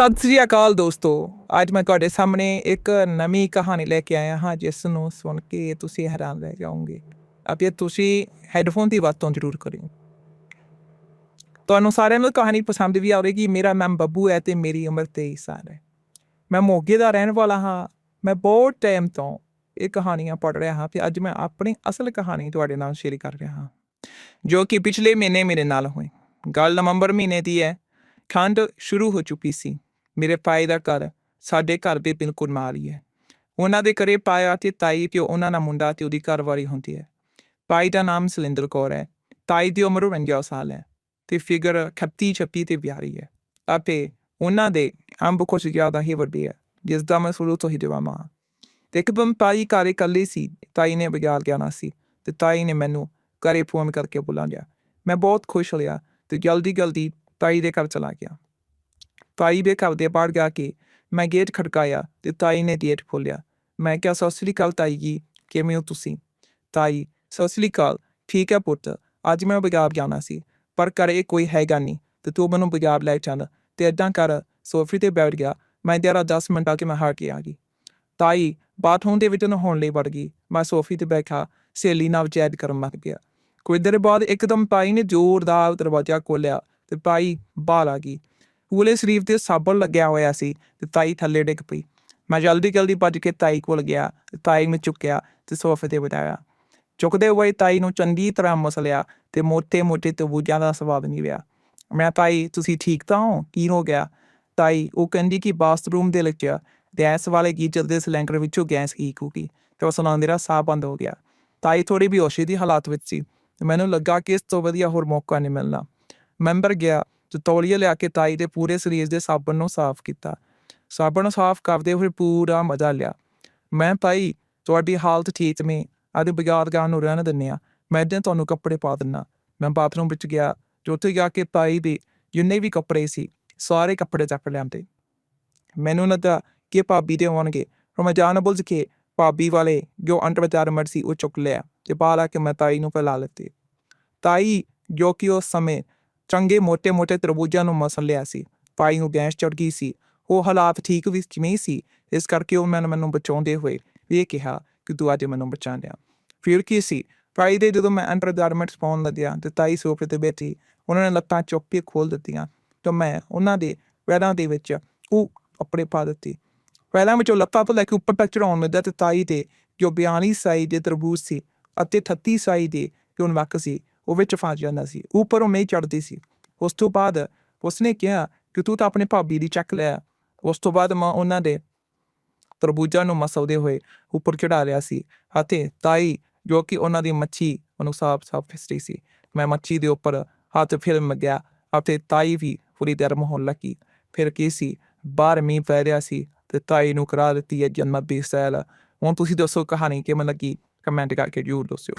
ਸਤਿ ਸ੍ਰੀ ਅਕਾਲ ਦੋਸਤੋ। ਅੱਜ ਮੈਂ ਤੁਹਾਡੇ ਸਾਹਮਣੇ ਇੱਕ ਨਵੀਂ ਕਹਾਣੀ ਲੈ ਕੇ ਆਇਆ ਹਾਂ, ਜਿਸ ਨੂੰ ਸੁਣ ਕੇ ਤੁਸੀਂ ਹੈਰਾਨ ਰਹਿ ਜਾਓਗੇ। ਅਤੇ ਤੁਸੀਂ ਹੈੱਡਫੋਨ ਦੀ ਵਰਤੋਂ ਜ਼ਰੂਰ ਕਰਿਓ। ਤੁਹਾਨੂੰ ਸਾਰਿਆਂ ਨੂੰ ਕਹਾਣੀ ਪਸੰਦ ਵੀ ਆਵੇਗੀ। ਮੇਰਾ ਨਾਮ ਬੱਬੂ ਹੈ ਤੇ ਮੇਰੀ ਉਮਰ 23 ਸਾਲ ਹੈ। ਮੈਂ ਮੋਗੇ ਦਾ ਰਹਿਣ ਵਾਲਾ ਹਾਂ। ਮੈਂ ਬਹੁਤ ਟਾਈਮ ਤੋਂ ਇਹ ਕਹਾਣੀਆਂ ਪੜ੍ਹ ਰਿਹਾ ਹਾਂ ਤੇ ਅੱਜ ਮੈਂ ਆਪਣੀ ਅਸਲ ਕਹਾਣੀ ਤੁਹਾਡੇ ਨਾਲ ਸ਼ੇਅਰ ਕਰ ਰਿਹਾ ਹਾਂ, ਜੋ ਕਿ ਪਿਛਲੇ ਮਹੀਨੇ ਮੇਰੇ ਨਾਲ ਹੋਈ। ਗੱਲ ਨਵੰਬਰ ਮਹੀਨੇ ਦੀ ਹੈ। ਠੰਡ ਸ਼ੁਰੂ ਹੋ ਚੁੱਕੀ ਸੀ। ਮੇਰੇ ਪਾਈ ਦਾ ਘਰ, ਸਾਡੇ ਘਰ ਦੇ ਬਿਲਕੁਲ ਮਾਰੀ ਹੈ ਉਹਨਾਂ ਦੇ ਘਰੇ ਪਾਇਆ ਤੇ ਤਾਈ ਪਿਓ ਉਹਨਾਂ ਦਾ ਮੁੰਡਾ ਤੇ ਉਹਦੀ ਘਰਵਾਲੀ ਹੁੰਦੀ ਹੈ। ਪਾਈ ਦਾ ਨਾਮ ਸਲਿੰਦਰ ਕੌਰ ਹੈ। ਤਾਈ ਦੀ ਉਮਰ 52 ਸਾਲ ਹੈ ਤੇ ਫਿਗਰ ਖੱਤੀ ਛੱਪੀ ਤੇ ਵਿਆਰੀ ਹੈ। ਆਪੇ ਉਹਨਾਂ ਦੇ ਅੰਬ ਕੁਝ ਜ਼ਿਆਦਾ ਹੀ ਵੱਡੀ ਹੈ, ਜਿਸ ਦਾ ਮੈਂ ਸ਼ੁਰੂ ਤੋਂ ਹੀ ਦੀਵਾਨਾ ਹਾਂ। ਤੇ ਇੱਕਦਮ ਪਾਈ ਘਰ ਇਕੱਲੀ ਸੀ, ਤਾਈ ਨੇ ਬਾਜ਼ਾਰ ਜਾਣਾ ਸੀ ਤੇ ਤਾਈ ਨੇ ਮੈਨੂੰ ਘਰੇ ਫੋਨ ਕਰਕੇ ਬੁਲਾਇਆ ਮੈਂ ਬਹੁਤ ਖੁਸ਼ ਹੋਇਆ ਤੇ ਜਲਦੀ ਜਲਦੀ ਤਾਈ ਦੇ ਘਰ ਚਲਾ ਗਿਆ। ਤਾਈ ਦੇ ਘਰ ਦੇ ਬਾਹਰ ਜਾ ਕੇ ਮੈਂ ਗੇਟ ਖੜਕਾਇਆ ਤੇ ਤਾਈ ਨੇ ਗੇਟ ਖੋਲ੍ਹਿਆ। ਮੈਂ ਕਿਹਾ, ਸਤਿ ਸ੍ਰੀ ਅਕਾਲ ਤਾਈ ਜੀ, ਕਿਵੇਂ ਹੋ ਤੁਸੀਂ? ਤਾਈ, ਸਤਿ ਸ੍ਰੀ ਅਕਾਲ, ਠੀਕ ਹੈ ਪੁੱਤ, ਅੱਜ ਮੈਂ ਬਾਜ਼ਾਰ ਜਾਣਾ ਸੀ, ਪਰ ਘਰੇ ਕੋਈ ਹੈਗਾ ਨਹੀਂ, ਤੇ ਤੂੰ ਮੈਨੂੰ ਬਾਜ਼ਾਰ ਲੈ ਚੱਲ ਤੇ ਏਦਾਂ ਕਰ, ਸੋਫੇ ਤੇ ਬੈਠ ਗਿਆ, ਮੈਂ ਤੇਰਾ 10 ਮਿੰਟ ਆ ਕੇ ਮੈਂ ਹਾਰ ਕੇ ਆ ਗਈ ਤਾਈ ਬਾਥਰੂਮ ਦੇ ਵਿੱਚ ਨਹਾਉਣ ਲਈ ਵੜ ਗਈ, ਮੈਂ ਸੋਫੀ ਤੇ ਬੈਠਾ, ਸਹੇਲੀ ਨਾਲ ਚੈਟ ਕਰਨ ਲੱਗ ਪਿਆ। ਕੁਝ ਦੇਰ ਬਾਅਦ ਇੱਕਦਮ ਪਾਈ ਨੇ ਜ਼ੋਰਦਾਰ ਦਰਵਾਜ਼ਾ ਖੋਲ੍ਹਿਆ ਤੇ ਪਾਈ ਬਾਹਰ ਆ ਗਈ। ਪੂਲੇ ਸਰੀਰ ਤੇ ਸਾਬਣ ਲੱਗਿਆ ਹੋਇਆ ਸੀ ਤੇ ਤਾਈ ਥੱਲੇ ਡਿੱਗ ਪਈ। ਮੈਂ ਜਲਦੀ ਜਲਦੀ ਭੱਜ ਕੇ ਤਾਈ ਕੋਲ ਗਿਆ ਤਾਈ ਨੂੰ ਚੁੱਕਿਆ ਤੇ ਸੋਫੇ ਤੇ ਬਿਠਾਇਆ। ਚੁੱਕਦੇ ਹੋਏ ਤਾਈ ਨੂੰ ਚੰਗੀ ਤਰ੍ਹਾਂ ਮਸਲਿਆ ਤੇ ਮੋਟੇ ਮੋਟੇ ਤਬੂਜਾਂ ਦਾ ਸਵਾਦ ਨਹੀਂ ਰਿਹਾ। ਮੈਂ ਤਾਈ, ਤੁਸੀਂ ਠੀਕ ਤਾਂ ਹੋ? ਕੀ ਹੋ ਗਿਆ? ਤਾਈ ਉਹ ਕਹਿੰਦੀ ਕਿ ਬਾਥਰੂਮ ਦੇ ਵਿੱਚ ਗੈਸ ਵਾਲੇ ਗੀਜ਼ਰ ਦੇ ਸਿਲੰਡਰ ਵਿੱਚੋਂ ਗੈਸ ਲੀਕ ਹੋ ਗਈ ਤੇ ਉਸ ਨਾਲ ਮੇਰਾ ਸਾਹ ਬੰਦ ਹੋ ਗਿਆ। ਤਾਈ ਥੋੜੀ ਬੇਹੋਸ਼ੀ ਦੀ ਹਾਲਾਤ ਵਿੱਚ ਸੀ ਮੈਨੂੰ ਲੱਗਾ ਕਿ ਇਸ ਤੋਂ ਵਧੀਆ ਹੋਰ ਮੌਕਾ ਨਹੀਂ ਮਿਲਣਾ। ਮੈਂਬਰ ਗਿਆ ਤੇ ਤੌਲੀਆ ਲਿਆ ਕੇ ਤਾਈ ਦੇ ਪੂਰੇ ਸਰੀਰ ਦੇ ਸਾਬਣ ਨੂੰ ਸਾਫ਼ ਕੀਤਾ। ਸਾਬਣ ਨੂੰ ਸਾਫ਼ ਕਰਦੇ ਹੋਏ ਪੂਰਾ ਮਜ਼ਾ ਲਿਆ। ਮੈਂ ਭਾਈ ਤੁਹਾਡੀ ਹਾਲਤ ਠੀਕ ਨਹੀਂ ਆਦੇ ਬਗਾਰਗਾਂ ਨੂੰ ਰਹਿਣ ਦਿੰਨੇ ਆ ਮੈਂ ਇੱਦਾਂ ਤੁਹਾਨੂੰ ਕੱਪੜੇ ਪਾ ਦਿੰਨਾ ਮੈਂ ਬਾਥਰੂਮ ਵਿੱਚ ਗਿਆ ਜੋ ਉੱਥੇ ਜਾ ਕੇ ਤਾਈ ਦੇ ਜਿੰਨੇ ਵੀ ਕੱਪੜੇ ਸੀ, ਸਾਰੇ ਕੱਪੜੇ ਚੱਕ ਲਿਆਂਦੇ। ਮੈਨੂੰ ਲੱਗਾ ਕਿ ਭਾਬੀ ਦੇ ਆਉਣਗੇ। ਪਰ ਮੈਂ ਜਾਣ ਬੁੱਝ ਕੇ ਭਾਬੀ ਵਾਲੇ ਜੋ ਅੰਡਰਵੈਅਰ ਸੀ ਉਹ ਚੁੱਕ ਲਿਆ ਤੇ ਬਾਹਰ ਆ ਕੇ ਮੈਂ ਤਾਈ ਨੂੰ ਫੈਲਾ ਲਿੱਤੀ। ਤਾਈ, ਜੋ ਕਿ ਉਸ ਸਮੇਂ ਚੰਗੇ ਮੋਟੇ ਮੋਟੇ ਤਰਬੂਜਾਂ ਨੂੰ ਮਸਲ ਲਿਆ ਸੀ। ਪਾਈ ਨੂੰ ਬੈਂਸ ਚੜ ਗਈ ਸੀ। ਉਹ ਹਾਲਾਤ ਠੀਕ ਵੀ ਨਹੀਂ ਸੀ, ਇਸ ਕਰਕੇ ਉਹ ਮੈਨੂੰ ਮੈਨੂੰ ਬਚਾਉਂਦੇ ਹੋਏ ਇਹ ਕਿਹਾ ਕਿ ਤੂੰ ਅੱਜ ਮੈਨੂੰ ਬਚਾ ਲਿਆ। ਫਿਰ ਕੀ ਸੀ? ਫਾਈ ਦੇ ਜਦੋਂ ਮੈਂ ਅੰਡਰ ਗਾਰਮੈਂਟਸ ਪਾਉਣ ਲੱਗਿਆ ਤੇ ਤਾਈ ਸੋਫੇ ਤੇ ਬੈਠੀ, ਉਹਨਾਂ ਨੇ ਲੱਤਾਂ ਚੁੱਪੀ ਖੋਲ ਦਿੱਤੀਆਂ ਤਾਂ ਮੈਂ ਉਹਨਾਂ ਦੇ ਪੈਰਾਂ ਦੇ ਵਿੱਚ ਉਹ ਕੱਪੜੇ ਪਾ ਦਿੱਤੇ। ਪੈਰਾਂ ਵਿੱਚੋਂ ਲੱਤਾਂ ਤੋਂ ਲੈ ਕੇ ਉੱਪਰ ਤੱਕ ਚੜਾਉਣ ਲੱਗਾ ਤੇ ਤਾਈ ਤੇ ਜੋ ਬਿਆਨੀ ਸਾਈ ਦੇ ਤਰਬੂਜ ਸੀ ਅਤੇ 38 ਸਾਈ ਦੇ ਕਿ ਉਹਨਾਂ ਸੀ ਉਹ ਵਿੱਚ ਫਸ ਜਾਂਦਾ ਸੀ, ਉੱਪਰੋਂ ਨਹੀਂ ਚੜਦੀ ਸੀ। ਉਸ ਤੋਂ ਬਾਅਦ ਉਸਨੇ ਕਿਹਾ ਕਿ ਤੂੰ ਤਾਂ ਆਪਣੇ ਭਾਬੀ ਦੀ ਚੱਕ ਲਿਆ। ਉਸ ਤੋਂ ਬਾਅਦ ਮੈਂ ਉਹਨਾਂ ਦੇ ਤਰਬੂਜਾਂ ਨੂੰ ਮਸੌਦੇ ਹੋਏ ਉੱਪਰ ਚੜਾ ਲਿਆ ਸੀ ਅਤੇ ਤਾਈ, ਜੋ ਕਿ ਉਹਨਾਂ ਦੀ ਮੱਛੀ ਉਹਨੂੰ ਸਾਫ਼ ਸਾਫ਼ ਫਿਸਰੀ ਸੀ, ਮੈਂ ਮੱਛੀ ਦੇ ਉੱਪਰ ਹੱਥ ਫਿਰ ਗਿਆ ਅਤੇ ਤਾਈ ਵੀ ਪੂਰੀ ਤਰ੍ਹਾਂ ਮੋਹਨ ਲੱਗੀ। ਫਿਰ ਕੀ ਸੀ, ਬਾਹਰ ਮੀਂਹ ਪੈ ਰਿਹਾ ਸੀ ਤੇ ਤਾਈ ਨੂੰ ਕਰਾ ਦਿੱਤੀ ਹੈ ਜਨਮ ਦੀ ਸੈਲ ਹੁਣ ਤੁਸੀਂ ਦੱਸੋ ਕਹਾਣੀ ਕਿਵੇਂ ਲੱਗੀ? ਕਮੈਂਟ ਕਰਕੇ ਜਰੂਰ ਦੱਸਿਓ।